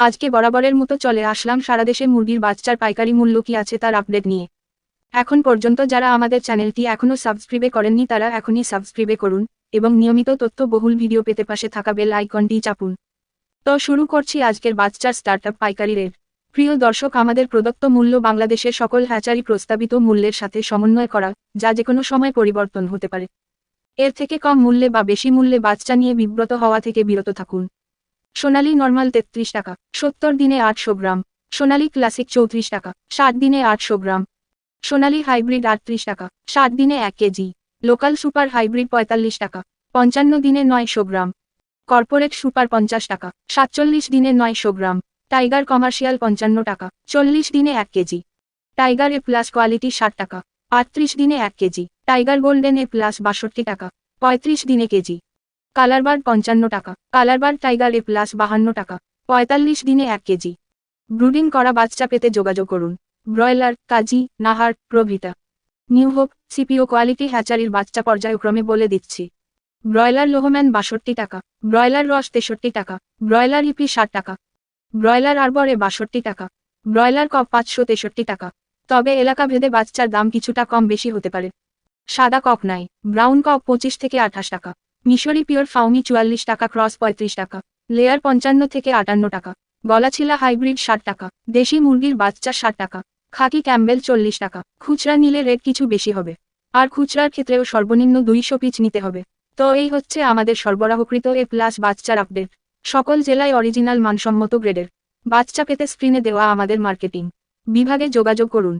আজকে বরাবরের মতো চলে আসলাম সারা দেশে মুরগির বাচ্চার পাইকারি মূল্য কি আছে তার আপডেট নিয়ে। এখন পর্যন্ত যারা আমাদের চ্যানেলটি এখনও সাবস্ক্রাইবে করেননি তারা এখনই সাবস্ক্রাইবে করুন এবং নিয়মিত তথ্য বহুল ভিডিও পেতে পাশে থাকা বেল আইকনটি চাপুন। তো শুরু করছি আজকের বাচ্চার স্টার্টআপ পাইকারি রেট প্রিয় দর্শক, আমাদের প্রদত্ত মূল্য বাংলাদেশের সকল হ্যাচারি প্রস্তাবিত মূল্যের সাথে সমন্বয় করা যা যে কোনো সময় পরিবর্তন হতে পারে। এর থেকে কম মূল্যে বা বেশি মূল্যে বাচ্চা নিয়ে বিব্রত হওয়া থেকে বিরত থাকুন। সোনালী নর্মাল তেত্রিশ টাকা, সত্তর দিনে আটশো গ্রাম, সোনালী ক্লাসিক চৌত্রিশ টাকা, ষাট দিনে আটশো গ্রাম, সোনালী হাইব্রিড আটত্রিশ টাকা, ষাট দিনে এক কেজি, লোকাল সুপার হাইব্রিড পঁয়তাল্লিশ টাকা, পঞ্চান্ন দিনে নয়শো গ্রাম, কর্পোরেট সুপার পঞ্চাশ টাকা, সাতচল্লিশ দিনে নয়শো গ্রাম, টাইগার কমার্শিয়াল পঞ্চান্ন টাকা, চল্লিশ দিনে এক KG, tiger A plus quality ষাট টাকা, আটত্রিশ দিনে এক KG, tiger golden A plus বাষট্টি টাকা, পঁয়ত্রিশ দিনে কেজি কালারবার পঞ্চান্ন টাকা। কালারবার টাইগার এ প্লাস বাহান্ন টাকা। পঁয়তাল্লিশ দিনে এক কেজি। ব্রুডিং করা বাচ্চা পেতে যোগাযোগ করুন। ব্রয়লার, কাজী, নাহার, প্রভৃতা। নিউ হোপ, সিপিও কোয়ালিটি হ্যাচারির বাচ্চা পর্যায়ক্রমে বলে দিচ্ছি। ব্রয়লার লোহম্যান বাষট্টি টাকা। ব্রয়লার রস তেষট্টি টাকা। ব্রয়লার ইপি ষাট টাকা। ব্রয়লার আরবরে বাষট্টি টাকা। ব্রয়লার কপ পাঁচশো তেষট্টি টাকা। তবে এলাকা ভেদে বাচ্চার দাম কিছুটা কম বেশি হতে পারে। সাদা কক নাই। ব্রাউন কক পঁচিশ থেকে আঠাশ টাকা। মিশরি পিওর ফাউমি চুয়াল্লিশ টাকা, ক্রস পঁয়ত্রিশ টাকা, লেয়ার পঞ্চান্ন থেকে আটান্ন টাকা, গলাছিলা হাইব্রিড ষাট টাকা, দেশি মুরগির বাচ্চা ষাট টাকা, খাকি ক্যাম্বেল চল্লিশ টাকা, খুচরা নিলে রেট কিছু বেশি হবে। আর খুচরার ক্ষেত্রেও সর্বনিম্ন দুইশো পিচ নিতে হবে। তো এই হচ্ছে আমাদের সরবরাহকৃত এ প্লাস বাচ্চার আপডেট। সকল জেলায় অরিজিনাল মানসম্মত গ্রেডের বাচ্চা পেতে স্ক্রিনে দেওয়া আমাদের মার্কেটিং। বিভাগে যোগাযোগ করুন।